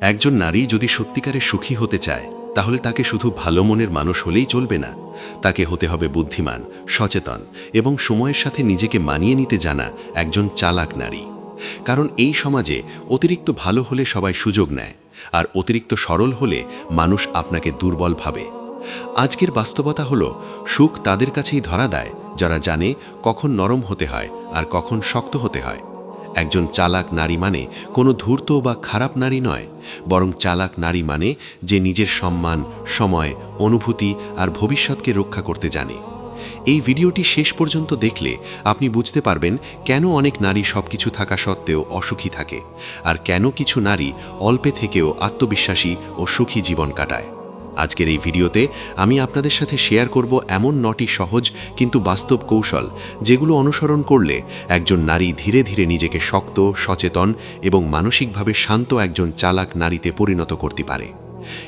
একজন নারী যদি সত্যিকারে সুখী হতে চায়, তাহলে তাকে শুধু ভালো মনের মানুষ হলেই চলবে না। তাকে হতে হবে বুদ্ধিমান, সচেতন এবং সময়ের সাথে নিজেকে মানিয়ে নিতে জানা একজন চালাক নারী। কারণ এই সমাজে অতিরিক্ত ভালো হলে সবাই সুযোগ নেয়, আর অতিরিক্ত সরল হলে মানুষ আপনাকে দুর্বল ভাবে। আজকের বাস্তবতা হলো, সুখ তাদের কাছেই ধরা দেয়, যারা জানে কখন নরম হতে হয় আর কখন শক্ত হতে হয়। একজন চালাক নারী মানে কোনো ধূর্ত বা খারাপ নারী নয়, বরং চালাক নারী মানে যে নিজের সম্মান, সময়, অনুভূতি আর ভবিষ্যৎকে রক্ষা করতে জানে। এই ভিডিওটি শেষ পর্যন্ত দেখলে আপনি বুঝতে পারবেন কেন অনেক নারী সবকিছু থাকা সত্ত্বেও অসুখী থাকে, আর কেন কিছু নারী অল্পে থেকেও আত্মবিশ্বাসী ও সুখী জীবন কাটায়। আজকের এই ভিডিওতে আমি আপনাদের সাথে শেয়ার করব এমন নটি সহজ কিন্তু বাস্তব কৌশল যেগুলো অনুসরণ করলে একজন নারী ধীরে ধীরে নিজেকে শক্ত, সচেতন এবং মানসিকভাবে শান্ত একজন চালাক নারীতে পরিণত করতে পারে।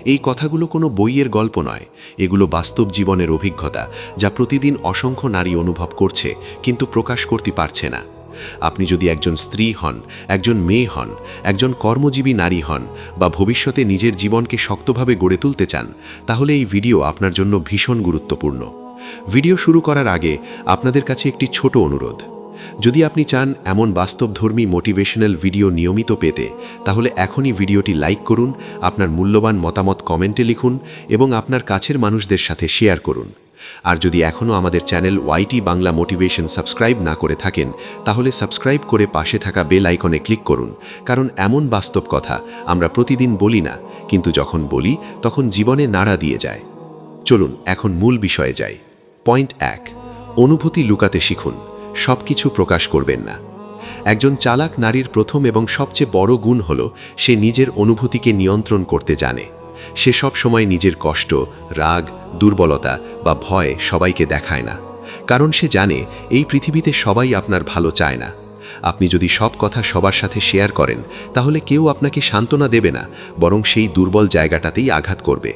এই কথাগুলো কোনো বইয়ের গল্প নয়। এগুলো বাস্তব জীবনের অভিজ্ঞতা যা প্রতিদিন অসংখ্য নারী অনুভব করছে কিন্তু প্রকাশ করতে পারছে না। আপনি যদি একজন স্ত্রী হন, একজন মেয়ে হন, একজন কর্মজীবী নারী হন, বা ভবিষ্যতে নিজের জীবনকে শক্তভাবে গড়ে তুলতে চান, তাহলে এই ভিডিও আপনার জন্য ভীষণ গুরুত্বপূর্ণ। ভিডিও শুরু করার আগে আপনাদের কাছে একটি ছোট অনুরোধ। যদি আপনি চান এমন বাস্তবধর্মী মোটিভেশনাল ভিডিও নিয়মিত পেতে, তাহলে এখনই ভিডিওটি লাইক করুন, আপনার মূল্যবান মতামত কমেন্টে লিখুন, এবং আপনার কাছের মানুষদের সাথে শেয়ার করুন। আর যদি এখনও আমাদের channel YT Bangla motivation subscribe না করে থাকেন, তাহলে সাবস্ক্রাইব করে পাশে থাকা বেল আইকনে ক্লিক করুন, কারণ এমন বাস্তব কথা আমরা প্রতিদিন বলি না, কিন্তু যখন বলি, তখন জীবনে নাড়া দিয়ে যায়। চলুন এখন মূল বিষয়ে যাই। পয়েন্ট এক, অনুভূতি লুকাতে শিখুন সব কিছু প্রকাশ করবেন না। একজন চালাক নারীর প্রথম এবং সবচেয়ে বড় গুণ হল সে নিজের অনুভূতিকে নিয়ন্ত্রণ করতে জানে। সে সব সময় নিজের কষ্ট, রাগ, দুর্বলতা বা ভয় সবাইকে দেখায় না। কারণ সে জানে, এই পৃথিবীতে সবাই আপনার ভালো চায় না। আপনি যদি সব কথা সবার সাথে শেয়ার করেন, তাহলে কেউ আপনাকে সান্ত্বনা দেবে না, বরং সেই দুর্বল জায়গাটাতেই আঘাত করবে।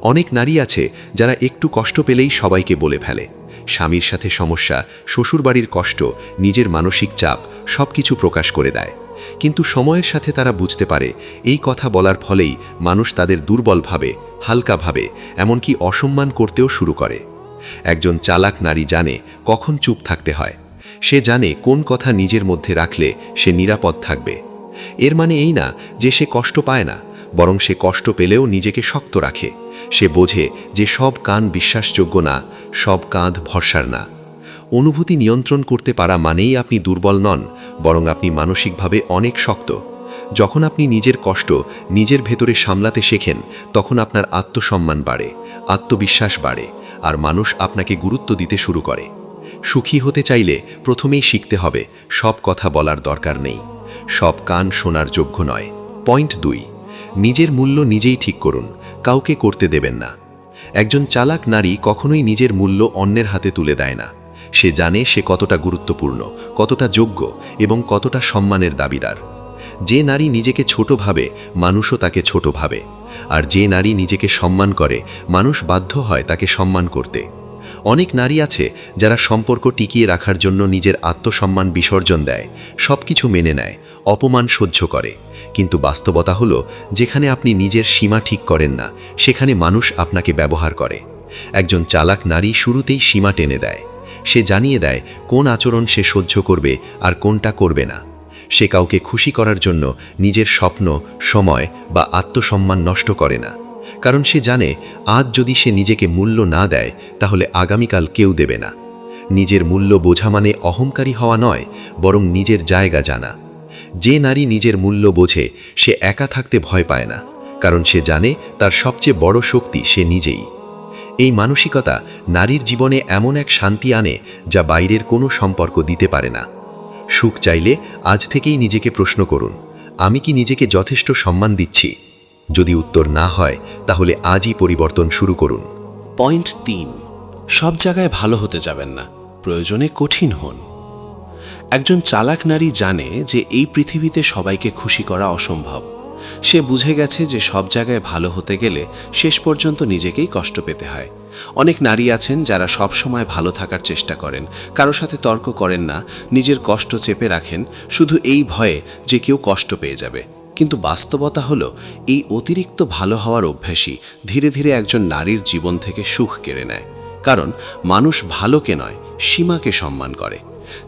অনেক নারী আছে, যারা একটু কষ্ট পেলেই সবাইকে বলে ফেলে। স্বামীর সাথে সমস্যা, শ্বশুরবাড়ির কষ্ট, নিজের মানসিক চাপ সব কিছু প্রকাশ করে দেয়। কিন্তু সময়ের সাথে তারা বুঝতে পারে, এই কথা বলার ফলেই মানুষ তাদের দুর্বল ভাবে, হালকা ভাবে, এমনকি অসম্মান করতেও শুরু করে। একজন চালাক নারী জানে কখন চুপ থাকতে হয়। সে জানে কোন কথা নিজের মধ্যে রাখলে সে নিরাপদ থাকবে। এর মানে এই না যে সে কষ্ট পায় না, বরং সে কষ্ট পেলেও নিজেকে শক্ত রাখে। সে বোঝে যে সব কান বিশ্বাসযোগ্য না, সব কাঁধ ভরসার না। অনুভূতি নিয়ন্ত্রণ করতে পারা মানেই আপনি দুর্বল নন, বরং আপনি মানসিকভাবে অনেক শক্ত। যখন আপনি নিজের কষ্ট নিজের ভেতরে সামলাতে শেখেন, তখন আপনার আত্মসম্মান বাড়ে, আত্মবিশ্বাস বাড়ে, আর মানুষ আপনাকে গুরুত্ব দিতে শুরু করে। সুখী হতে চাইলে প্রথমেই শিখতে হবে, সব কথা বলার দরকার নেই। সব কান শোনার যোগ্য নয়। পয়েন্ট দুই, নিজের মূল্য নিজেই ঠিক করুন, কাউকে করতে দেবেন না। একজন চালাক নারী কখনোই নিজের মূল্য অন্যের হাতে তুলে দেয় না। সে জানে সে কতটা গুরুত্বপূর্ণ, কতটা যোগ্য এবং কতটা সম্মানের দাবিদার। যে নারী নিজেকে ছোট ভাবে, মানুষও তাকে ছোট ভাবে। আর যে নারী নিজেকে সম্মান করে, মানুষ বাধ্য হয় তাকে সম্মান করতে। অনেক নারী আছে যারা সম্পর্ক টিকিয়ে রাখার জন্য নিজের আত্মসম্মান বিসর্জন দেয় সব কিছু মেনে নেয়, অপমান সহ্য করে। কিন্তু বাস্তবতা হলো, যেখানে আপনি নিজের সীমা ঠিক করেন না, সেখানে মানুষ আপনাকে ব্যবহার করে। একজন চালাক নারী শুরুতেই সীমা টেনে দেয়। সে জানিয়ে দেয় কোন আচরণ সে সহ্য করবে আর কোনটা করবে না। সে কাউকে খুশি করার জন্য নিজের স্বপ্ন, সময় বা আত্মসম্মান নষ্ট করে না। কারণ সে জানে, আজ যদি সে নিজেকে মূল্য না দেয়, তাহলে আগামীকাল কেউ দেবে না। নিজের মূল্য বোঝা মানে অহংকারী হওয়া নয়, বরং নিজের জায়গা জানা। যে নারী নিজের মূল্য বোঝে, সে একা থাকতে ভয় পায় না। কারণ সে জানে, তার সবচেয়ে বড় শক্তি সে নিজেই। এই মানসিকতা নারীর জীবনে এমন এক শান্তি আনে যা বাইরের কোনো সম্পর্ক দিতে পারে না। সুখ চাইলে আজ থেকেই নিজেকে প্রশ্ন করুন, আমি কি নিজেকে যথেষ্ট সম্মান দিচ্ছি? যদি উত্তর না হয়, তাহলে আজই পরিবর্তন শুরু করুন। পয়েন্ট তিন, সব জায়গায় ভালো হতে যাবেন না, প্রয়োজনে কঠিন হন। একজন চালাক নারী জানে যে এই পৃথিবীতে সবাইকে খুশি করা অসম্ভব। সে বুঝে গেছে যে সব জায়গায় ভালো হতে গেলে শেষ পর্যন্ত নিজেকেই কষ্ট পেতে হয়। অনেক নারী আছেন যারা সব সময় ভালো থাকার চেষ্টা করেন, কারও সাথে তর্ক করেন না, নিজের কষ্ট চেপে রাখেন, শুধু এই ভয়ে যে কেউ কষ্ট পেয়ে যাবে। কিন্তু বাস্তবতা হলো, এই অতিরিক্ত ভালো হওয়ার অভ্যাসই ধীরে ধীরে একজন নারীর জীবন থেকে সুখ কেড়ে নেয়। কারণ মানুষ ভালোকে নয়, সীমাকে সম্মান করে।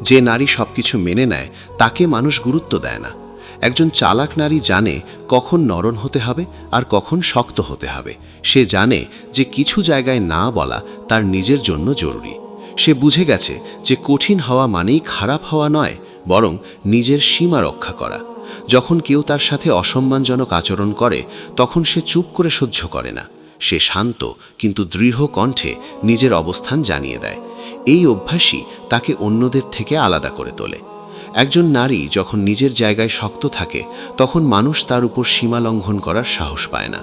যে নারী সবকিছু মেনে নেয়, তাকে মানুষ গুরুত্ব দেয় না। একজন চালাক নারী জানে কখন নরম হতে হবে আর কখন শক্ত হতে হবে। সে জানে যে কিছু জায়গায় না বলা তার নিজের জন্য জরুরি। সে বুঝে গেছে যে কঠিন হওয়া মানেই খারাপ হওয়া নয়, বরং নিজের সীমা রক্ষা করা। যখন কেউ তার সাথে অসম্মানজনক আচরণ করে, তখন সে চুপ করে সহ্য করে না। সে শান্ত কিন্তু দৃঢ় কণ্ঠে নিজের অবস্থান জানিয়ে দেয়। এই অভ্যাসই তাকে অন্যদের থেকে আলাদা করে তোলে। একজন নারী যখন নিজের জায়গায় শক্ত থাকে, তখন মানুষ তার উপর সীমা লঙ্ঘন করার সাহস পায় না।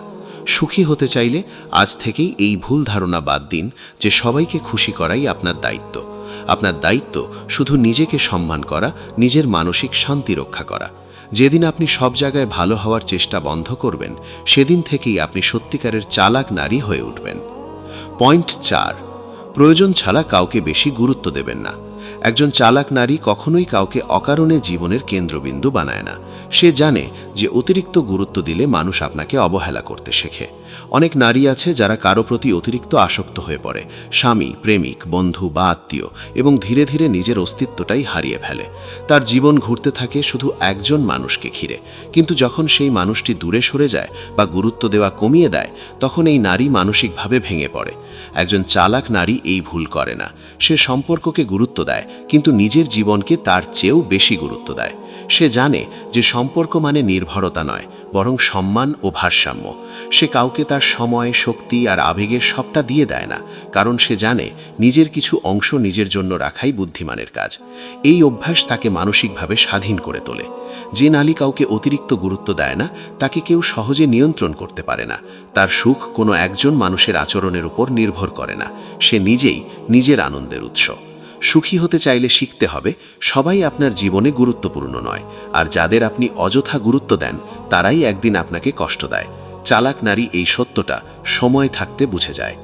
সুখী হতে চাইলে আজ থেকেই এই ভুল ধারণা বাদ দিন যে সবাইকে খুশি করাই আপনার দায়িত্ব। আপনার দায়িত্ব শুধু নিজেকে সম্মান করা, নিজের মানসিক শান্তি রক্ষা করা। যেদিন আপনি সব জায়গায় ভালো হওয়ার চেষ্টা বন্ধ করবেন, সেদিন থেকেই আপনি সত্যিকারের চালাক নারী হয়ে উঠবেন। পয়েন্ট চার, প্রয়োজন ছাড়া কাউকে বেশি গুরুত্ব দেবেন না। একজন চালাক নারী কখনোই কাউকে অকারণে জীবনের কেন্দ্রবিন্দু বানায় না। সে জানে যে অতিরিক্ত গুরুত্ব দিলে মানুষ আপনাকে অবহেলা করতে শেখে। অনেক নারী আছে যারা কারও প্রতি অতিরিক্ত আসক্ত হয়ে পড়ে। স্বামী, প্রেমিক, বন্ধু বা আত্মীয় এবং ধীরে ধীরে নিজের অস্তিত্বটাই হারিয়ে ফেলে। তার জীবন ঘুরতে থাকে শুধু একজন মানুষকে ঘিরে। কিন্তু যখন সেই মানুষটি দূরে সরে যায় বা গুরুত্ব দেওয়া কমিয়ে দেয়, তখন এই নারী মানসিকভাবে ভেঙে পড়ে। একজন চালাক নারী এই ভুল করে না। সে সম্পর্ককে গুরুত্ব দেয় কিন্তু নিজের জীবনকে তার চেয়েও বেশি গুরুত্ব দেয়। সে জানে যে সম্পর্ক মানে নির্ভরতা নয়, বরং সম্মান ও ভারসাম্য। সে কাউকে তার সময়, শক্তি আর আবেগের সবটা দিয়ে দেয় না, কারণ সে জানে নিজের কিছু অংশ নিজের জন্য রাখাই বুদ্ধিমানের কাজ। এই অভ্যাস তাকে মানসিকভাবে স্বাধীন করে তোলে। যে নালী কাউকে অতিরিক্ত গুরুত্ব দেয় না, তাকে কেউ সহজে নিয়ন্ত্রণ করতে পারে না। তার সুখ কোনো একজন মানুষের আচরণের উপর নির্ভর করে না। সে নিজেই নিজের আনন্দের উৎস। সুখী হতে চাইলে শিখতে হবে, সবাই আপনার জীবনে গুরুত্বপূর্ণ নয়। আর যাদের আপনি অযথা গুরুত্ব দেন, তারাই একদিন আপনাকে কষ্ট দেয়। চালাক নারী এই সত্যটা সময় থাকতে বুঝে যায়।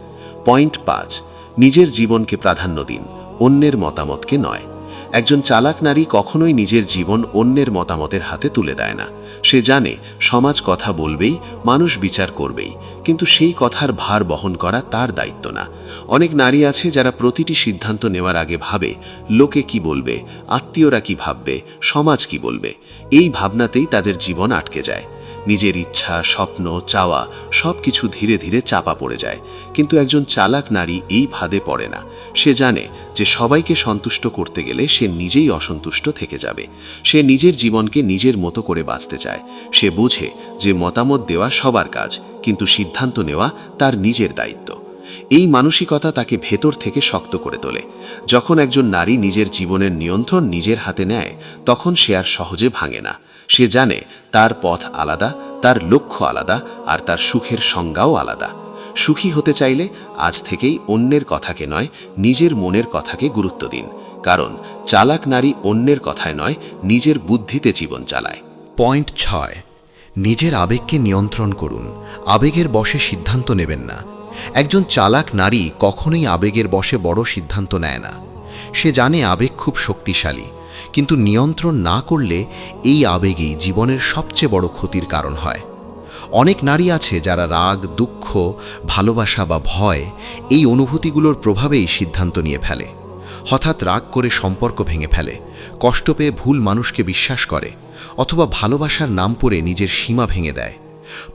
পয়েন্ট পাঁচ, নিজের জীবনকে প্রাধান্য দিন, অন্যের মতামতকে নয়। একজন চালাক নারী কখনোই নিজের জীবন অন্যের মতামতের হাতে তুলে দেয় না। সে জানে, সমাজ কথা বলবেই, মানুষ বিচার করবেই, কিন্তু সেই কথার ভার বহন করা তার দায়িত্ব না। অনেক নারী আছে যারা প্রতিটি সিদ্ধান্ত নেওয়ার আগে ভাবে, লোকে কি বলবে, আত্মীয়রা কি ভাববে, সমাজ কি বলবে। এই ভাবনাতেই তাদের জীবন আটকে যায়। নিজের ইচ্ছা, স্বপ্ন, চাওয়া সব কিছু ধীরে ধীরে চাপা পড়ে যায়। কিন্তু একজন চালাক নারী এই ভাদে পড়ে না। সে জানে যে সবাইকে সন্তুষ্ট করতে গেলে সে নিজেই অসন্তুষ্ট থেকে যাবে। সে নিজের জীবনকে নিজের মতো করে বাঁচতে চায়। সে বোঝে যে মতামত দেওয়া সবার কাজ, কিন্তু সিদ্ধান্ত নেওয়া তার নিজের দায়িত্ব। এই মানসিকতা তাকে ভেতর থেকে শক্ত করে তোলে। যখন একজন নারী নিজের জীবনের নিয়ন্ত্রণ নিজের হাতে নেয়, তখন সে আর সহজে ভাঙে না। সে জানে তার পথ আলাদা, তার লক্ষ্য আলাদা, আর তার সুখের সংজ্ঞাও আলাদা। সুখী হতে চাইলে আজ থেকেই অন্যের কথাকে নয়, নিজের মনের কথাকে গুরুত্ব দিন। কারণ চালাক নারী অন্যের কথায় নয়, নিজের বুদ্ধিতে জীবন চালায়। পয়েন্ট ছয়। নিজের আবেগকে নিয়ন্ত্রণ করুন। আবেগের বশে সিদ্ধান্ত নেবেন না। একজন চালাক নারী কখনোই আবেগের বশে বড় সিদ্ধান্ত নেয় না। সে জানে আবেগ খুব শক্তিশালী, কিন্তু নিয়ন্ত্রণ না করলে এই আবেগই জীবনের সবচেয়ে বড় ক্ষতির কারণ হয়। অনেক নারী আছে যারা রাগ, দুঃখ, ভালোবাসা বা ভয় এই অনুভূতিগুলোর প্রভাবেই সিদ্ধান্ত নিয়ে ফেলে। হঠাৎ রাগ করে সম্পর্ক ভেঙে ফেলে, কষ্ট পেয়ে ভুল মানুষকে বিশ্বাস করে, অথবা ভালোবাসার নাম করে নিজের সীমা ভেঙে দেয়।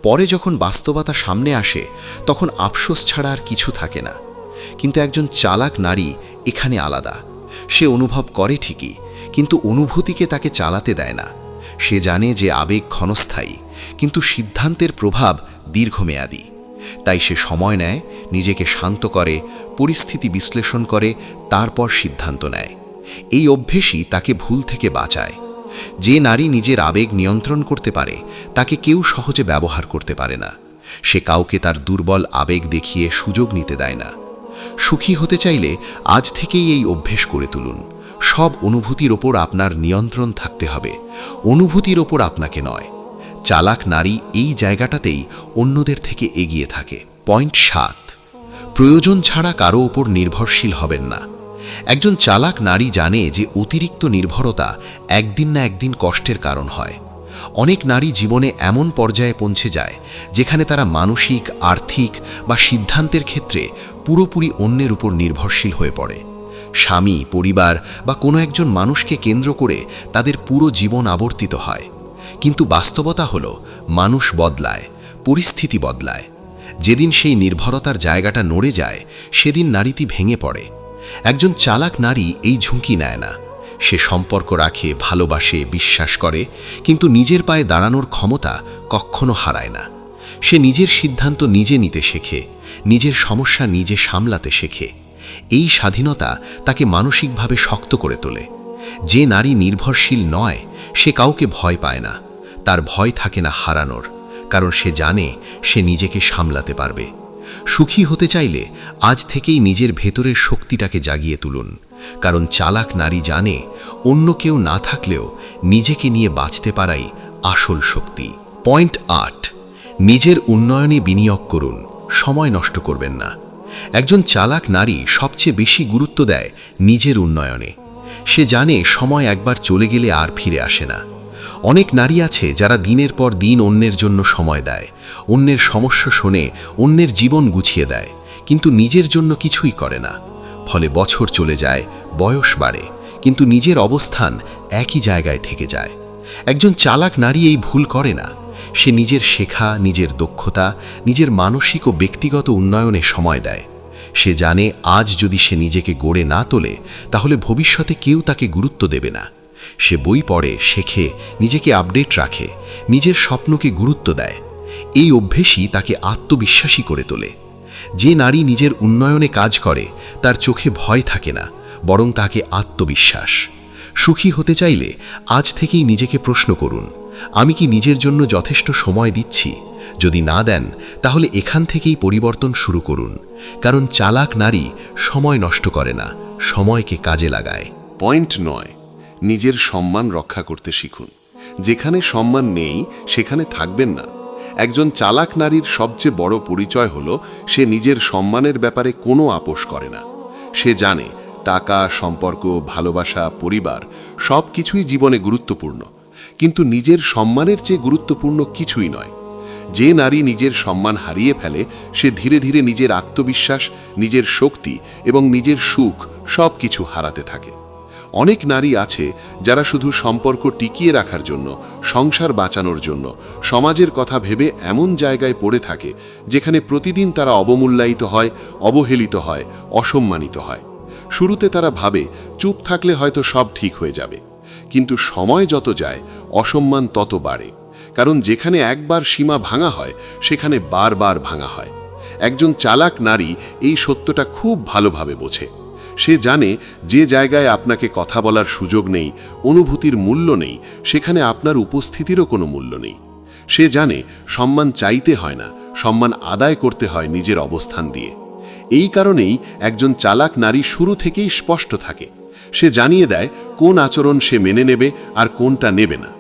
পরে যখন বাস্তবতা সামনে আসে, তখন আফসোস ছাড়া আর কিছু থাকে না। কিন্তু একজন চালাক নারী এখানে আলাদা। সে অনুভব করে ঠিকই, কিন্তু অনুভূতিকে তাকে চালাতে দেয় না। সে জানে যে আবেগ ক্ষণস্থায়ী, কিন্তু সিদ্ধান্তের প্রভাব দীর্ঘমেয়াদী। তাই সে সময় নেয়, নিজেকে শান্ত করে, পরিস্থিতি বিশ্লেষণ করে, তারপর সিদ্ধান্ত নেয়। এই অভ্যেসই তাকে ভুল থেকে বাঁচায়। যে নারী নিজের আবেগ নিয়ন্ত্রণ করতে পারে, তাকে কেউ সহজে ব্যবহার করতে পারে না। সে কাউকে তার দুর্বল আবেগ দেখিয়ে সুযোগ নিতে দেয় না। সুখী হতে চাইলে আজ থেকেই এই অভ্যেস করে তুলুন। সব অনুভূতির ওপর আপনার নিয়ন্ত্রণ থাকতে হবে। অনুভূতির ওপর আপনাকে নয়। চালাক নারী এই জায়গাটাতেই অন্যদের থেকে এগিয়ে থাকে। পয়েন্ট সাত। প্রয়োজন ছাড়া কারও ওপর নির্ভরশীল হবেন না। একজন চালাক নারী জানে যে অতিরিক্ত নির্ভরতা একদিন না একদিন কষ্টের কারণ হয়। অনেক নারী জীবনে এমন পর্যায়ে পৌঁছে যায়, যেখানে তারা মানসিক, আর্থিক বা সিদ্ধান্তের ক্ষেত্রে পুরোপুরি অন্যের উপর নির্ভরশীল হয়ে পড়ে। স্বামী, পরিবার বা কোনো একজন মানুষকে কেন্দ্র করে তাদের পুরো জীবন আবর্তিত হয়। কিন্তু বাস্তবতা হল, মানুষ বদলায়, পরিস্থিতি বদলায়। যেদিন সেই নির্ভরতার জায়গাটা নড়ে যায়, সেদিন নারীটি ভেঙে পড়ে। একজন চালাক নারী এই ঝুঁকি নেয় না। সে সম্পর্ক রাখে, ভালোবাসে, বিশ্বাস করে, কিন্তু নিজের পায়ে দাঁড়ানোর ক্ষমতা কখনো হারায় না। সে নিজের সিদ্ধান্ত নিজে নিতে শেখে, নিজের সমস্যা নিজে সামলাতে শেখে। এই স্বাধীনতা তাকে মানসিকভাবে শক্ত করে তোলে। যে নারী নির্ভরশীল নয়, সে কাউকে ভয় পায় না। তার ভয় থাকে না হারানোর, কারণ সে জানে সে নিজেকে সামলাতে পারবে। সুখী হতে চাইলে আজ থেকেই নিজের ভেতরের শক্তিটাকে জাগিয়ে তুলুন। কারণ চালাক নারী জানে, অন্য কেউ না থাকলেও নিজেকে নিয়ে বাঁচতে পারাই আসল শক্তি। পয়েন্ট আট, নিজের উন্নয়নে বিনিয়োগ করুন, সময় নষ্ট করবেন না। একজন চালাক নারী সবচেয়ে বেশি গুরুত্ব দেয় নিজের উন্নয়নে। সে জানে সময় একবার চলে গেলে আর ফিরে আসে না। অনেক নারী আছে যারা দিনের পর দিন অন্যের জন্য সময় দেয়, অন্যের সমস্যা শোনে অন্যের জীবন গুছিয়ে দেয়, কিন্তু নিজের জন্য কিছুই করে না। ফলে বছর চলে যায়, বয়স বাড়ে, কিন্তু নিজের অবস্থান একই জায়গায় থেকে যায়। একজন চালাক নারী এই ভুল করে না। সে নিজের শেখা, নিজের দক্ষতা, নিজের মানসিক ও ব্যক্তিগত উন্নয়নে সময় দেয়। সে জানে, আজ যদি সে নিজেকে গড়ে না তোলে, তাহলে ভবিষ্যতে কেউ তাকে গুরুত্ব দেবে না। সে বই পড়ে, শেখে, নিজেকে আপডেট রাখে, নিজের স্বপ্নকে গুরুত্ব দেয়। এই অভ্যেসই তাকে আত্মবিশ্বাসী করে তোলে। যে নারী নিজের উন্নয়নে কাজ করে, তার চোখে ভয় থাকে না, বরং তাকে আত্মবিশ্বাস। সুখী হতে চাইলে আজ থেকেই নিজেকে প্রশ্ন করুন, আমি কি নিজের জন্য যথেষ্ট সময় দিচ্ছি? যদি না দেন, তাহলে এখান থেকেই পরিবর্তন শুরু করুন, কারণ চালাক নারী সময় নষ্ট করে না, সময়কে কাজে লাগায়। পয়েন্ট নয়। নিজের সম্মান রক্ষা করতে শিখুন। যেখানে সম্মান নেই, সেখানে থাকবেন না। একজন চালাক নারীর সবচেয়ে বড় পরিচয় হল, সে নিজের সম্মানের ব্যাপারে কোনো আপোষ করে না। সে জানে, টাকা, সম্পর্ক, ভালোবাসা, পরিবার সব কিছুই জীবনে গুরুত্বপূর্ণ। কিন্তু নিজের সম্মানের চেয়ে গুরুত্বপূর্ণ কিছুই নয়। যে নারী নিজের সম্মান হারিয়ে ফেলে, সে ধীরে ধীরে নিজের আত্মবিশ্বাস, নিজের শক্তি এবং নিজের সুখ সব কিছু হারাতে থাকে। অনেক নারী আছে যারা শুধু সম্পর্ক টিকিয়ে রাখার জন্য, সংসার বাঁচানোর জন্য, সমাজের কথা ভেবে এমন জায়গায় পড়ে থাকে যেখানে প্রতিদিন তারা অবমূল্যায়িত হয়, অবহেলিত হয়, অসম্মানিত হয়। শুরুতে তারা ভাবে চুপ থাকলে হয়তো সব ঠিক হয়ে যাবে। কিন্তু সময় যত যায়, অসম্মান তত বাড়ে। কারণ যেখানে একবার সীমা ভাঙা হয়, সেখানে বারবার ভাঙা হয়। একজন চালাক নারী এই সত্যটা খুব ভালোভাবে বোঝে। সে জানে যে জায়গায় আপনাকে কথা বলার সুযোগ নেই, অনুভূতির মূল্য নেই, সেখানে আপনার উপস্থিতিরও কোনো মূল্য নেই। সে জানে সম্মান চাইতে হয় না, সম্মান আদায় করতে হয় নিজের অবস্থান দিয়ে। এই কারণেই একজন চালাক নারী শুরু থেকেই স্পষ্ট থাকে। সে জানিয়ে দেয় কোন আচরণ সে মেনে নেবে আর কোনটা নেবে না।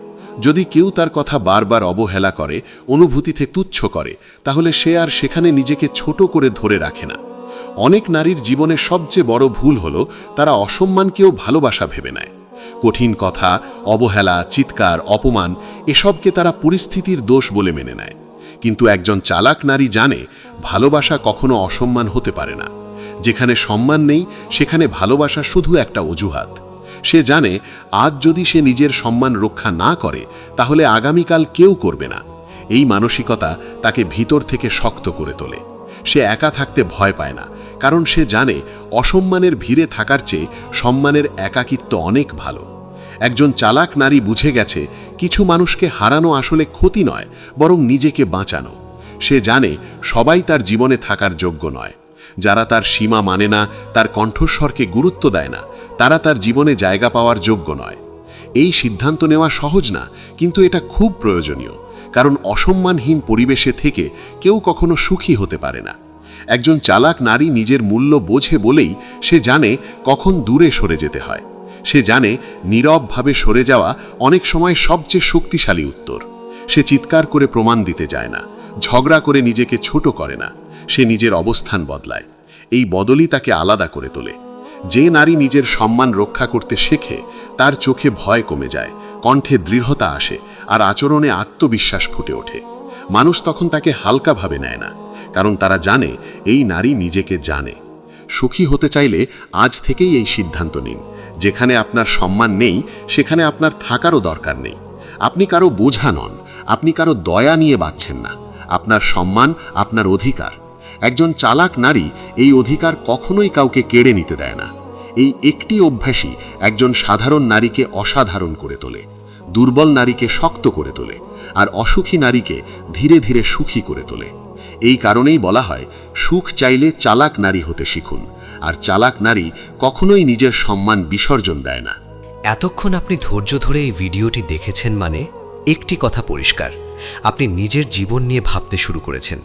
যদি কেউ তার কথা বারবার অবহেলা করে, অনুভূতিতে তুচ্ছ করে, তাহলে সে আর সেখানে নিজেকে ছোট করে ধরে রাখে না। অনেক নারীর জীবনে সবচেয়ে বড় ভুল হল তারা অসম্মানকেও ভালোবাসা ভেবে নেয়। কঠিন কথা, অবহেলা, চিৎকার, অপমান এসবকে তারা পরিস্থিতির দোষ বলে মেনে নেয়। কিন্তু একজন চালাক নারী জানে ভালোবাসা কখনো অসম্মান হতে পারে না। যেখানে সম্মান নেই, সেখানে ভালোবাসা শুধু একটা অজুহাত। সে জানে, আজ যদি সে নিজের সম্মান রক্ষা না করে, তাহলে আগামীকাল কেউ করবে না। এই মানসিকতা তাকে ভিতর থেকে শক্ত করে তোলে। সে একা থাকতে ভয় পায় না, কারণ সে জানে অসম্মানের ভিড়ে থাকার চেয়ে সম্মানের একাকিত্ব অনেক ভালো। একজন চালাক নারী বুঝে গেছে কিছু মানুষকে হারানো আসলে ক্ষতি নয়, বরং নিজেকে বাঁচানো। সে জানে সবাই তার জীবনে থাকার যোগ্য নয়। যারা তার সীমা মানে না, তার কণ্ঠস্বরকে গুরুত্ব দেয় না, তারা তার জীবনে জায়গা পাওয়ার যোগ্য নয়। এই সিদ্ধান্ত নেওয়া সহজ না, কিন্তু এটা খুব প্রয়োজনীয়। কারণ অসম্মানহীন পরিবেশে থেকে কেউ কখনো সুখী হতে পারে না। একজন চালাক নারী নিজের মূল্য বোঝে বলেই সে জানে কখন দূরে সরে যেতে হয়। সে জানে নীরবভাবে সরে যাওয়া অনেক সময় সবচেয়ে শক্তিশালী উত্তর। সে চিৎকার করে প্রমাণ দিতে যায় না, ঝগড়া করে নিজেকে ছোট করে না, সে নিজের অবস্থান বদলায়। এই বদলই তাকে আলাদা করে তোলে। যে নারী নিজের সম্মান রক্ষা করতে শেখে, তার চোখে ভয় কমে যায় কণ্ঠে দৃঢ়তা আসে আর আচরণে আত্মবিশ্বাস ফুটে ওঠে। মানুষ তখন তাকে হালকাভাবে নেয় না, কারণ তারা জানে এই নারী নিজেকে জানে। সুখী হতে চাইলে আজ থেকেই এই সিদ্ধান্ত নিন, যেখানে আপনার সম্মান নেই, সেখানে আপনার থাকারও দরকার নেই। আপনি কারও বোঝা নন, আপনি কারও দয়া নিয়ে বাঁচছেন না। আপনার সম্মান আপনার অধিকার। একজন চালাক নারী এই অধিকার কখনোই কাউকে কেড়ে নিতে দেয় না। এই একটি অভ্যাসই একজন সাধারণ নারীকে অসাধারণ করে তোলে, দুর্বল নারীকে শক্ত করে তোলে, আর অসুখী নারীকে ধীরে ধীরে সুখী করে তোলে। এই কারণেই বলা হয়, সুখ চাইলে চালাক নারী হতে শিখুন, আর চালাক নারী কখনোই নিজের সম্মান বিসর্জন দেয় না। এতক্ষণ আপনি ধৈর্য ধরে এই ভিডিওটি দেখেছেন মানে একটি কথা পরিষ্কার, আপনি নিজের জীবন নিয়ে ভাবতে শুরু করেছেন।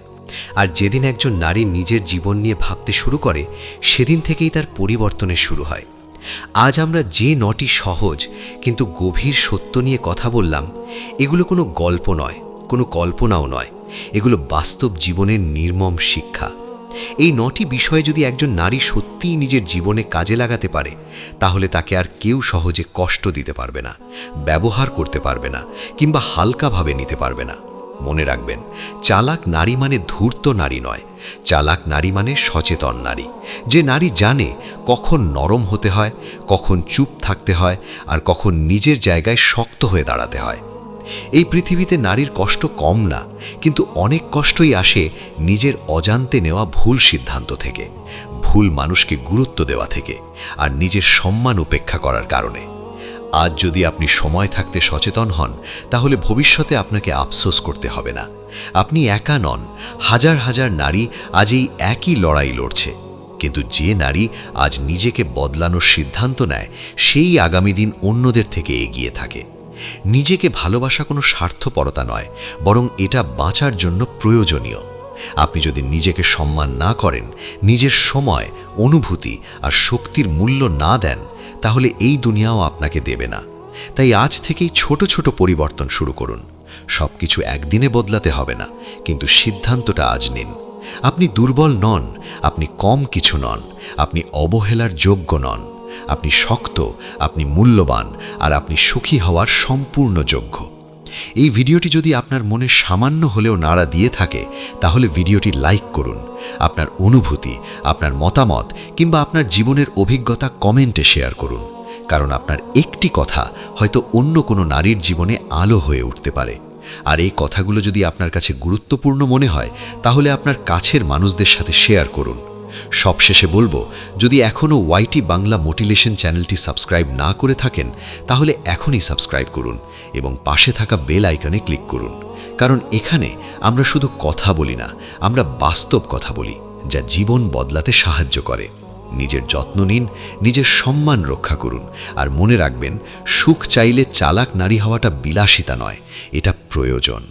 আর যেদিন একজন নারী নিজের জীবন নিয়ে ভাবতে শুরু করে, সেদিন থেকেই তার পরিবর্তনের শুরু হয়। আজ আমরা যে নটি সহজ কিন্তু গভীর সত্য নিয়ে কথা বললাম, এগুলো কোনো গল্প নয়, কোনো কল্পনাও নয়। এগুলো বাস্তব জীবনের নির্মম শিক্ষা। এই নটি বিষয়ে যদি একজন নারী সত্যিই নিজের জীবনে কাজে লাগাতে পারে, তাহলে তাকে আর কেউ সহজে কষ্ট দিতে পারবে না, ব্যবহার করতে পারবে না, কিংবা হালকাভাবে নিতে পারবে না। মনে রাখবেন, চালাক নারী মানে ধূর্ত নারী নয়। চালাক নারী মানে সচেতন নারী। যে নারী জানে কখন নরম হতে হয়, কখন চুপ থাকতে হয়, আর কখন নিজের জায়গায় শক্ত হয়ে দাঁড়াতে হয়। এই পৃথিবীতে নারীর কষ্ট কম না, কিন্তু অনেক কষ্টই আসে নিজের অজান্তে নেওয়া ভুল সিদ্ধান্ত থেকে, ভুল মানুষকে গুরুত্ব দেওয়া থেকে, আর নিজের সম্মান উপেক্ষা করার কারণে। আজ যদি আপনি সময় থাকতে সচেতন হন, তাহলে ভবিষ্যতে আপনাকে আফসোস করতে হবে না। আপনি একা নন, হাজার হাজার নারী আজ এই একই লড়াই লড়ছে। কিন্তু যে নারী আজ নিজেকে বদলানোর সিদ্ধান্ত নেয়, সেই আগামী দিন অন্যদের থেকে এগিয়ে থাকে। নিজেকে ভালোবাসা কোনো স্বার্থপরতা নয়, বরং এটা বাঁচার জন্য প্রয়োজনীয়। আপনি যদি নিজেকে সম্মান না করেন, নিজের সময়, অনুভূতি আর শক্তির মূল্য না দেন তাহলে এই দুনিয়াও আপনাকে দেবে না। তাই আজ থেকেই ছোট ছোট পরিবর্তন শুরু করুন। সব কিছু একদিনে বদলাতে হবে না, কিন্তু সিদ্ধান্তটা আজ নিন। আপনি দুর্বল নন, আপনি কম কিছু নন, আপনি অবহেলার যোগ্য নন, আপনি শক্ত, আপনি মূল্যবান, আর আপনি সুখী হওয়ার সম্পূর্ণ যোগ্য। এই ভিডিওটি যদি আপনার মনে সামান্য হলেও নাড়া দিয়ে থাকে, তাহলে ভিডিওটি লাইক করুন। আপনার অনুভূতি, আপনার মতামত কিংবা আপনার জীবনের অভিজ্ঞতা কমেন্টে শেয়ার করুন। কারণ আপনার একটি কথা হয়তো অন্য কোনো নারীর জীবনে আলো হয়ে উঠতে পারে। আর এই কথাগুলো যদি আপনার কাছে গুরুত্বপূর্ণ মনে হয়, তাহলে আপনার কাছের মানুষদের সাথে শেয়ার করুন। সবশেষে বলব, যদি এখনও ওয়াইটি বাংলা মোটিলেশন চ্যানেলটি সাবস্ক্রাইব না করে থাকেন, তাহলে এখনই সাবস্ক্রাইব করুন এবং পাশে থাকা বেল আইকনে ক্লিক করুন। কারণ এখানে আমরা শুধু কথা বলি না, আমরা বাস্তব কথা বলি, যা জীবন বদলাতে সাহায্য করে। নিজের যত্ন নিন, নিজের সম্মান রক্ষা করুন, আর মনে রাখবেন, সুখ চাইলে চালাক নারী হওয়াটা বিলাসিতা নয়, এটা প্রয়োজন।